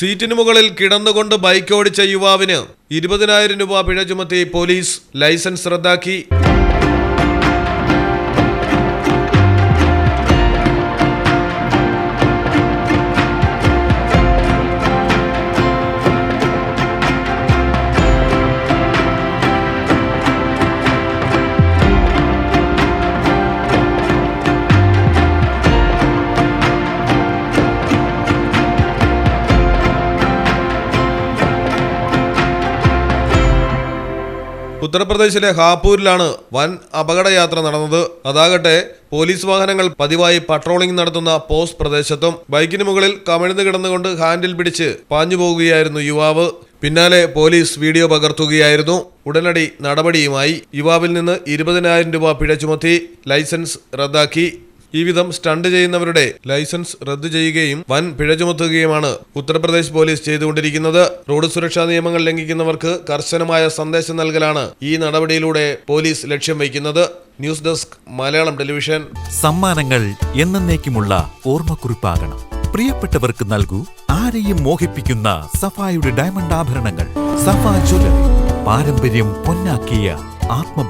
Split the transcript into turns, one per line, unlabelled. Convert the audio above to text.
സീറ്റിന് മുകളിൽ കിടന്നുകൊണ്ട് ബൈക്ക് ഓടിച്ച യുവാവിന് ഇരുപതിനായിരം രൂപ പിഴ ചുമത്തി പോലീസ് ലൈസൻസ് റദ്ദാക്കി. ഉത്തർപ്രദേശിലെ ഹാപ്പൂരിലാണ് വൻ അപകടയാത്ര നടന്നത്. അതാകട്ടെ പോലീസ് വാഹനങ്ങൾ പതിവായി പട്രോളിംഗ് നടത്തുന്ന പോസ്റ്റ് പ്രദേശത്തും ബൈക്കിന് മുകളിൽ കമിഴ്ന്നു കിടന്നുകൊണ്ട് ഹാൻഡിൽ പിടിച്ച് പാഞ്ഞു പോകുകയായിരുന്നു യുവാവ്. പിന്നാലെ പോലീസ് വീഡിയോ പകർത്തുകയായിരുന്നു. ഉടനടി നടപടിയുമായി യുവാവിൽ നിന്ന് ഇരുപതിനായിരം രൂപ പിഴ ചുമത്തി ലൈസൻസ് റദ്ദാക്കി. ഈ വിധം സ്റ്റണ്ട് ചെയ്യുന്നവരുടെ ലൈസൻസ് റദ്ദു ചെയ്യുകയും വൻ പിഴ ചുമത്തുകയുമാണ് ഉത്തർപ്രദേശ് പോലീസ് ചെയ്തുകൊണ്ടിരിക്കുന്നത്. റോഡ് സുരക്ഷാ നിയമങ്ങൾ ലംഘിക്കുന്നവർക്ക് കർശനമായ സന്ദേശം നൽകലാണ് ഈ നടപടിയിലൂടെ പോലീസ് ലക്ഷ്യം വയ്ക്കുന്നത്. News desk Malayalam television.
സമ്മാനങ്ങൾ എന്നേക്കുമുള്ള ഓർമ്മക്കുറിപ്പാകണം. പ്രിയപ്പെട്ടവർക്ക് നൽകൂ ആരെയും മോഹിപ്പിക്കുന്ന സഫായുടെ ഡയമണ്ട് ആഭരണങ്ങൾ. സഫ ജ്വല്ലറി പാരമ്പര്യം പൊന്നാക്കിയ ആത്മ